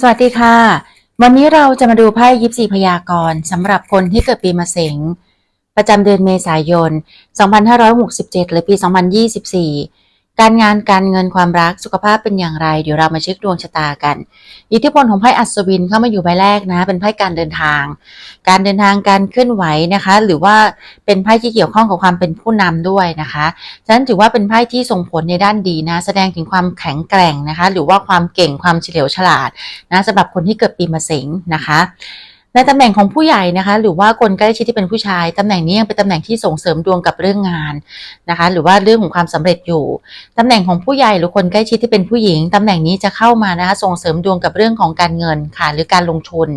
สวัสดีค่ะ วันนี้เราจะมาดูไพ่ยิปซีพยากรณ์สำหรับคนที่เกิดปีมะเสงประจำเดือนเมษายน 2567 หรือปี 2024 การงานการเงินความรักสุขภาพเป็นอย่างไร เดี๋ยวเรามาเช็คดวงชะตากัน อิทธิพลของไพ่อัศวินเข้ามาอยู่ใบแรกนะ เป็นไพ่การเดินทาง การเดินทางการเคลื่อนไหวนะคะ หรือว่าเป็นไพ่ที่เกี่ยวข้องกับความเป็นผู้นำด้วยนะคะฉะนั้นถือว่าเป็นไพ่ที่ส่งผลในด้านดีนะ แสดงถึงความแข็งแกร่งนะคะ หรือว่าความเก่งความเฉลียวฉลาดนะสำหรับคนที่เกิดปีมะเสงนะคะ ในตำแหน่งของผู้ใหญ่นะคะ หรือว่าคนใกล้ชิดที่เป็นผู้ชายตำแหน่งนี้ยังเป็นตำแหน่งที่ส่งเสริมดวงกับเรื่องงานนะคะ หรือว่าเรื่องของความสำเร็จอยู่ตำแหน่งของผู้ใหญ่หรือคนใกล้ชิดที่เป็นผู้หญิงตำแหน่งนี้จะเข้ามานะคะส่งเสริมดวงกับเรื่องของการเงินค่ะหรือการลงทุน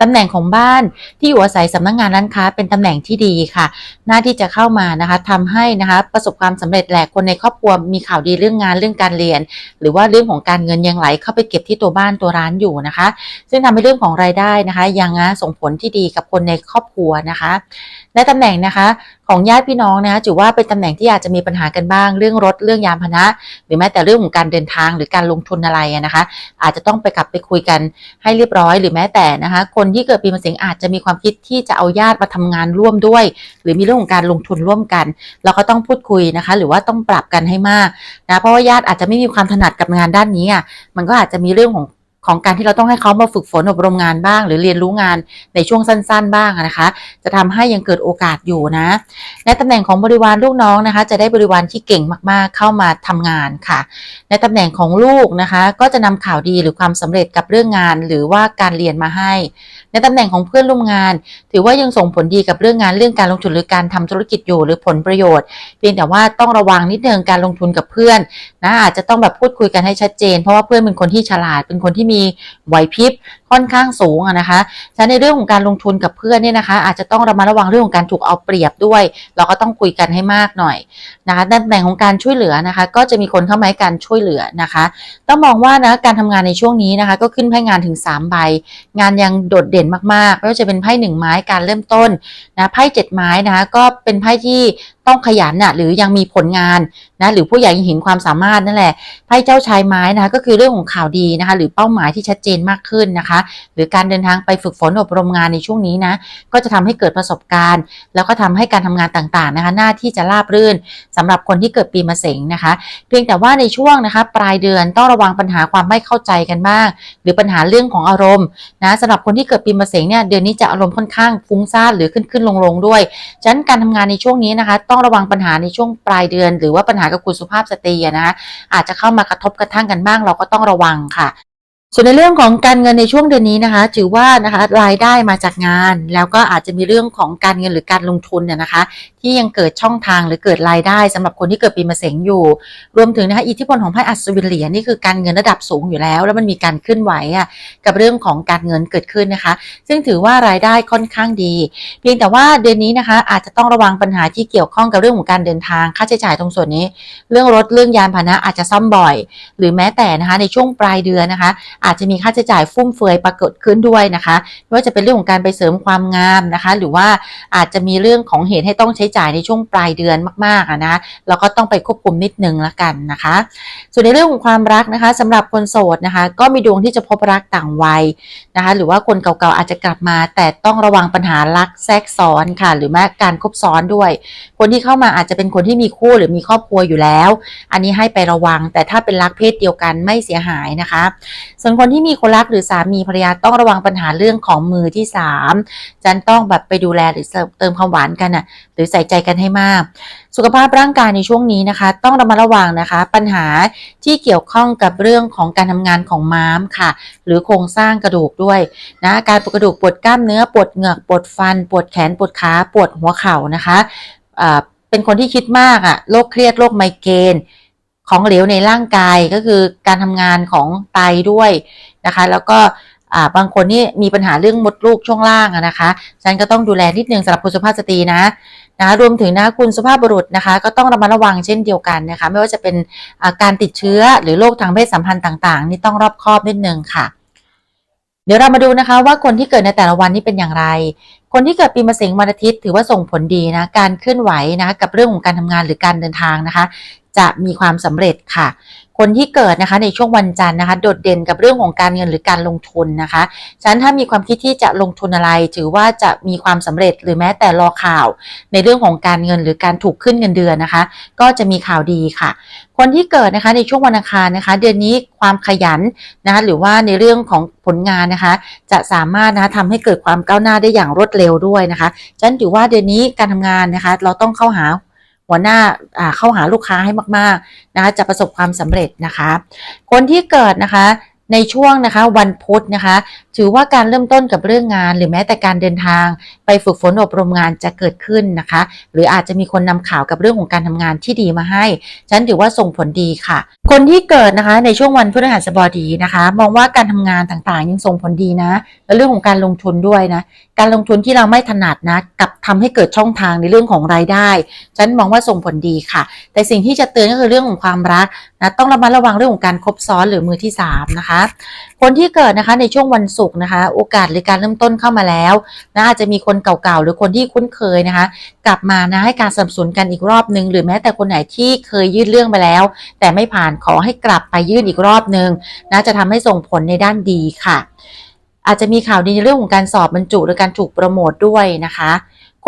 ตำแหน่งของบ้านที่อยู่อาศัยสำนักงานร้านค้าเป็นตำแหน่งที่ดีค่ะ หน้าที่จะเข้ามานะคะทำให้นะคะประสบความสำเร็จแหละคนในครอบครัวมีข่าวดีเรื่องงานเรื่องการเรียน หรือว่าเรื่องของการเงินยังไหลเข้าไปเก็บที่ตัวบ้านตัวร้านอยู่นะคะ ซึ่งทำให้เรื่องของรายได้นะคะยังนะส่งผลที่ดีกับคนในครอบครัวนะคะ และตำแหน่งนะคะของญาติพี่น้องนะคะถือว่าเป็นตำแหน่งที่อาจจะมีปัญหากันบ้าง เรื่องรถเรื่องยานพาหนะ หรือแม้แต่เรื่องของการเดินทางหรือการลงทุนอะไรนะคะ อาจจะต้องไปกลับไปคุยกันให้เรียบร้อย หรือแม้แต่นะคะ คนที่เกิดปีมะเสงอาจจะมีความคิดที่จะเอาญาติมาทำงานร่วมด้วย หรือมีเรื่องของการลงทุนร่วมกัน เราก็ต้องพูดคุยนะคะ หรือว่าต้องปรับกันให้มากนะเพราะว่าญาติอาจจะไม่มีความถนัดกับงานด้านนี้อะมันก็อาจจะมีเรื่องของ ของการที่เราต้องให้เขามาฝึกฝนอบรมงานบ้าง หรือเรียนรู้งานในช่วงสั้น ๆ บ้างนะคะ จะทำให้ยังเกิดโอกาสอยู่นะ ในตำแหน่งของบริวารลูกน้องนะคะ จะได้บริวารที่เก่งมากๆ เข้ามาทำงานค่ะ ในตำแหน่งของลูกนะคะ ก็จะนำข่าวดีหรือความสำเร็จกับเรื่องงาน หรือว่าการเรียนมาให้ ในตำแหน่งของเพื่อนร่วมงาน ถือว่ายังส่งผลดีกับเรื่องงานเรื่องการลงทุนหรือการทำธุรกิจอยู่หรือผลประโยชน์ เพียงแต่ว่าต้องระวังนิดนึงการลงทุนกับเพื่อนนะอาจจะต้องแบบพูดคุยกันให้ชัดเจน เพราะว่าเพื่อนเป็นคนที่ฉลาดเป็นคนที่มีีไหวพริบ ค่อนข้างสูงนะคะฉะนั้นในเรื่องของการลงทุนกับเพื่อนเนี่ยนะคะ อาจจะต้องระมัดระวังเรื่องของการถูกเอาเปรียบด้วย เราก็ต้องคุยกันให้มากหน่อยนะคะในตำแหน่งของการช่วยเหลือนะคะ ก็จะมีคนเข้ามาให้การช่วยเหลือนะคะ ต้องมองว่านะการทำงานในช่วงนี้นะคะ ก็ขึ้นไพ่งานถึง3ใบ งานยังโดดเด่นมากๆไม่ว่าจะเป็นไพ่หนึ่งไม้การเริ่มต้นนะไพ่เจ็ดไม้นะคะก็เป็นไพ่ที่ต้องขยันน่ะหรือยังมีผลงานนะหรือผู้ใหญ่ยังเห็นความสามารถนั่นแหละไพ่เจ้าชายไม้นะคะก็คือเรื่องของข่าวดีนะคะ หรือเป้าหมายที่ชัดเจนมากขึ้นนะคะหรือการเดินทางไปฝึกฝนอบรมงานในช่วงนี้นะ ก็จะทำให้เกิดประสบการณ์ แล้วก็ทำให้การทำงานต่างๆนะคะ หน้าที่จะราบรื่นสำหรับคนที่เกิดปีมะเสงนะคะ เพียงแต่ว่าในช่วงนะคะ ปลายเดือนต้องระวังปัญหาความไม่เข้าใจกันบ้าง หรือปัญหาเรื่องของอารมณ์นะสำหรับคนที่เกิดปีมะเสงเนี่ยเดือนนี้จะอารมณ์ค่อนข้างฟุ้งซ่านหรือขึ้นขึ้นลงลงด้วยฉะนั้นการทำงานในช่วงนี้นะคะ ต้องระวังปัญหาในช่วงปลายเดือน หรือว่าปัญหากับคุณสุภาพสตรีนะคะอาจจะเข้ามากระทบกระทั่งกันบ้างเราก็ต้องระวังค่ะ ส่วนในเรื่องของการเงินในช่วงเดือนนี้นะคะถือว่านะคะรายได้มาจากงาน แล้วก็อาจจะมีเรื่องของการเงินหรือการลงทุนเนี่ยนะคะ ที่ยังเกิดช่องทางหรือเกิดรายได้สำหรับคนที่เกิดปีมะเสงอยู่ รวมถึงนะคะอิทธิพลของไพ่อัศวินเหรียญนี่คือการเงินระดับสูงอยู่แล้ว แล้วมันมีการเคลื่อนไหวอะกับเรื่องของการเงินเกิดขึ้นนะคะ ซึ่งถือว่ารายได้ค่อนข้างดี เพียงแต่ว่าเดือนนี้นะคะ อาจจะต้องระวังปัญหาที่เกี่ยวข้องกับเรื่องของการเดินทางค่าใช้จ่ายตรงส่วนนี้ เรื่องรถเรื่องยานพาหนะอาจจะซ่อมบ่อย หรือแม้แต่นะคะในช่วงปลายเดือนนะคะอาจจะมีค่าใช้จ่ายฟุ่มเฟือยปรากฏขึ้นด้วยนะคะไม่ว่าจะเป็นเรื่องของการไปเสริมความงามนะคะ หรือว่าอาจจะมีเรื่องของเหตุให้ต้องใช้จ่ายในช่วงปลายเดือนมากๆอะนะเราก็ต้องไปควบคุมนิดนึงละกันนะคะ ส่วนในเรื่องของความรักนะคะสำหรับคนโสดนะคะ ก็มีดวงที่จะพบรักต่างวัยนะคะ หรือว่าคนเก่าๆอาจจะกลับมา แต่ต้องระวังปัญหารักแทรกซ้อนค่ะ หรือแม้การคบซ้อนด้วย คนที่เข้ามาอาจจะเป็นคนที่มีคู่หรือมีครอบครัวอยู่แล้ว อันนี้ให้ไประวัง แต่ถ้าเป็นรักเพศเดียวกันไม่เสียหายนะคะส่วนคนที่มีคนรักหรือสามีภรรยาต้องระวังปัญหาเรื่องของมือที่สามจันต้องแบบไปดูแลหรือเติมความหวานกันน่ะ หรือใส่ใจกันให้มาก สุขภาพร่างกายในช่วงนี้นะคะ ต้องระมัดระวังนะคะ ปัญหาที่เกี่ยวข้องกับเรื่องของการทำงานของม้ามค่ะ หรือโครงสร้างกระดูกด้วยนะการปวดกระดูกปวดกล้ามเนื้อปวดเหงือกปวดฟัน ปวดแขนปวดขาปวดหัวเข่านะคะเป็นคนที่คิดมากอะโรคเครียดโรคไมเกรน ของเหลวในร่างกายก็คือการทำงานของไตด้วยนะคะ แล้วก็บางคนนี่มีปัญหาเรื่องมดลูกช่วงล่างนะคะฉันก็ต้องดูแลนิดนึงสำหรับคุณสุภาพสตรีนะนะคะรวมถึงนะคุณสุภาพบุรุษนะคะ ก็ต้องระมัดระวังเช่นเดียวกันนะคะ ไม่ว่าจะเป็นการติดเชื้อหรือโรคทางเพศสัมพันธ์ต่าง ๆ นี่ต้องรอบคอบนิดนึงค่ะ เดี๋ยวเรามาดูนะคะว่าคนที่เกิดในแต่ละวันนี่เป็นอย่างไร คนที่เกิดปีมะเสงวันอาทิตย์ถือว่าส่งผลดีนะการเคลื่อนไหวนะกับเรื่องของการทำงานหรือการเดินทางนะคะ จะมีความสำเร็จค่ะ คนที่เกิดนะคะในช่วงวันจันทร์นะคะ โดดเด่นกับเรื่องของการเงินหรือการลงทุนนะคะฉะนั้นถ้ามีความคิดที่จะลงทุนอะไร ถือว่าจะมีความสำเร็จหรือแม้แต่รอข่าว ในเรื่องของการเงินหรือการถูกขึ้นเงินเดือนนะคะ ก็จะมีข่าวดีค่ะ คนที่เกิดนะคะในช่วงวันอังคารนะคะ เดือนนี้ความขยันนะคะหรือว่าในเรื่องของผลงานนะคะ จะสามารถนะคะทำให้เกิดความก้าวหน้าได้อย่างรวดเร็วด้วยนะคะฉะนั้นถือว่าเดือนนี้การทำงานนะคะ เราต้องเข้าหา หัวหน้าเข้าหาลูกค้าให้มากๆนะคะจะประสบความสำเร็จนะคะ คนที่เกิดนะคะ ในช่วงนะคะวันพุธนะคะ ถือว่าการเริ่มต้นกับเรื่องงาน หรือแม้แต่การเดินทาง ไปฝึกฝนอบรมงานจะเกิดขึ้นนะคะ หรืออาจจะมีคนนำข่าวกับเรื่องของการทำงานที่ดีมาให้ ฉันถือว่าส่งผลดีค่ะ คนที่เกิดนะคะในช่วงวันพฤหัสบดีนะคะ มองว่าการทำงานต่างๆ ยังส่งผลดีนะ และเรื่องของการลงทุนด้วยนะ การลงทุนที่เราไม่ถนัดนะกับทำให้เกิดช่องทางในเรื่องของรายได้ ฉันมองว่าส่งผลดีค่ะ แต่สิ่งที่จะเตือนก็คือเรื่องของความรักนะต้องระมัดระวังเรื่องของการคบซ้อนหรือมือที่สามนะคะคนที่เกิดนะคะในช่วงวันศุกร์นะคะ โอกาสหรือการเริ่มต้นเข้ามาแล้วนะอาจจะมีคนเก่าๆหรือคนที่คุ้นเคยนะคะ กลับมานะให้การสับสนกันอีกรอบหนึ่งหรือแม้แต่คนไหนที่เคยยื่นเรื่องไปแล้ว แต่ไม่ผ่านขอให้กลับไปยื่นอีกรอบหนึ่งนะจะทำให้ส่งผลในด้านดีค่ะ อาจจะมีข่าวดีในเรื่องของการสอบบรรจุหรือการถูกโปรโมทด้วยนะคะ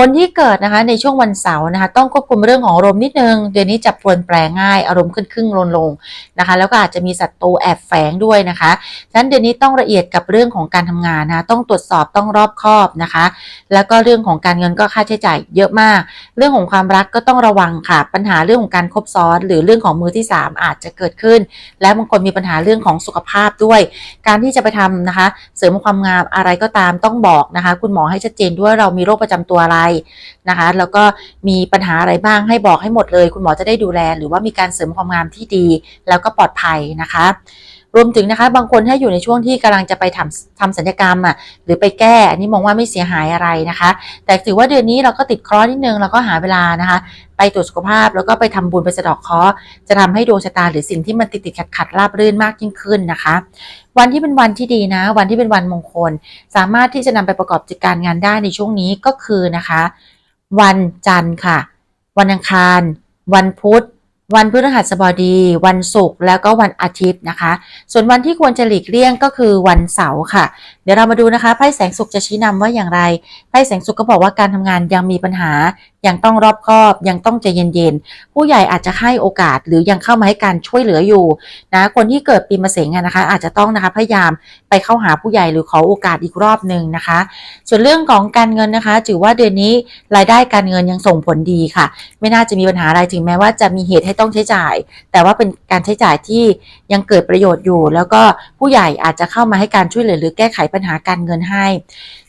คนที่เกิดนะคะในช่วงวันเสาร์นะคะต้องควบคุมเรื่องของอารมณ์นิดนึง เดือนนี้จะปรวนแปรง่ายอารมณ์ขึ้นขึ้นลงลงนะคะ แล้วก็อาจจะมีศัตรูแอบแฝงด้วยนะคะฉะนั้นเดือนนี้ต้องละเอียดกับเรื่องของการทำงานนะคะต้องตรวจสอบต้องรอบคอบนะคะ แล้วก็เรื่องของการเงินก็ค่าใช้จ่ายเยอะมาก เรื่องของความรักก็ต้องระวังค่ะ ปัญหาเรื่องของการคบซ้อน หรือเรื่องของมือที่ 3 อาจจะเกิดขึ้น และบางคนมีปัญหาเรื่องของสุขภาพด้วย การที่จะไปทำนะคะ เสริมความงามอะไรก็ตามต้องบอกนะคะ คุณหมอให้ชัดเจนด้วยเรามีโรคประจำตัวอะไรนะคะ แล้วก็มีปัญหาอะไรบ้างให้บอกให้หมดเลย คุณหมอจะได้ดูแล หรือว่ามีการเสริมความงามที่ดี แล้วก็ปลอดภัยนะคะ รวมถึงนะคะบางคนถ้าอยู่ในช่วงที่กำลังจะไปทำทำศัลยกรรมอะหรือไปแก้อันนี้มองว่าไม่เสียหายอะไรนะคะ แต่ถือว่าเดือนนี้เราก็ติดคราะห์นิดนึงเราก็หาเวลานะคะ ไปตรวจสุขภาพแล้วก็ไปทำบุญไปสะดอกเคราะห์จะทำให้ดวงชะตาหรือสิ่งที่มันติดติดขัดขัดราบรื่นมากยิ่งขึ้นนะคะ วันที่เป็นวันที่ดีนะ วันที่เป็นวันมงคล สามารถที่จะนำไปประกอบกิจการงานได้ในช่วงนี้ก็คือนะคะ วันจันทร์ค่ะ วันอังคาร วันพุธ วันพฤหัสบดี วันศุกร์แล้วก็วันอาทิตย์นะคะ ส่วนวันที่ควรจะหลีกเลี่ยงก็คือวันเสาร์ค่ะ เดี๋ยวเรามาดูนะคะไพ่แสงสุขจะชี้นำว่าอย่างไรไพ่แสงสุขก็บอกว่าการทำงานยังมีปัญหา ยังต้องรอบคอบ ยังต้องใจเย็นๆ ผู้ใหญ่อาจจะให้โอกาสหรือยังเข้ามาให้การช่วยเหลืออยู่นะคนที่เกิดปีมะเสงนะคะ อาจจะต้องนะคะพยายามไปเข้าหาผู้ใหญ่หรือขอโอกาสอีกรอบหนึ่งนะคะ ส่วนเรื่องของการเงินนะคะถือว่าเดือนนี้รายได้การเงินยังส่งผลดีค่ะ ไม่น่าจะมีปัญหาอะไรถึงแม้ว่าจะมีเหตุให้ต้องใช้จ่าย แต่ว่าเป็นการใช้จ่ายที่ยังเกิดประโยชน์อยู่ แล้วก็ผู้ใหญ่อาจจะเข้ามาให้การช่วยเหลือหรือแก้ไขปัญหาการเงินให้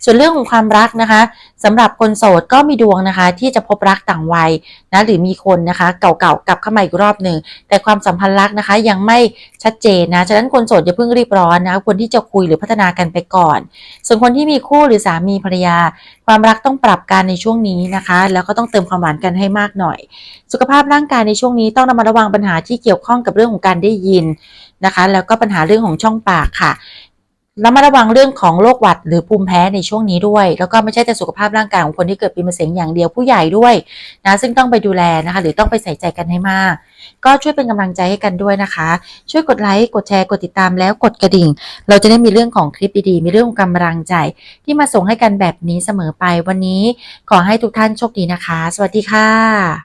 ส่วนเรื่องของความรักนะคะสำหรับคนโสดก็มีดวงนะคะ ที่จะพบรักต่างวัยนะหรือมีคนนะคะเก่าๆกลับเข้ามาอีกรอบหนึ่งแต่ความสัมพันธ์รักนะคะยังไม่ชัดเจนนะฉะนั้นคนโสดอย่าเพิ่งรีบร้อนนะควรที่จะคุยหรือพัฒนากันไปก่อน ส่วนคนที่มีคู่หรือสามีภรรยา ความรักต้องปรับกันในช่วงนี้นะคะ แล้วก็ต้องเติมความหวานกันให้มากหน่อย สุขภาพร่างกายในช่วงนี้ต้องระมัดระวังปัญหาที่เกี่ยวข้องกับเรื่องของการได้ยินนะคะ แล้วก็ปัญหาเรื่องของช่องปากค่ะ ระมัดระวังเรื่องของโรคหวัดหรือภูมิแพ้ในช่วงนี้ด้วย แล้วก็ไม่ใช่แต่สุขภาพร่างกายของคนที่เกิดปีมะเสงอย่างเดียวผู้ใหญ่ด้วยนะซึ่งต้องไปดูแลนะคะหรือต้องไปใส่ใจกันให้มาก ก็ช่วยเป็นกำลังใจให้กันด้วยนะคะ ช่วยกดไลค์กดแชร์กดติดตามแล้วกดกระดิ่ง เราจะได้มีเรื่องของคลิปดีๆ มีเรื่องของกำลังใจ ที่มาส่งให้กันแบบนี้เสมอไปวันนี้ ขอให้ทุกท่านโชคดีนะคะ สวัสดีค่ะ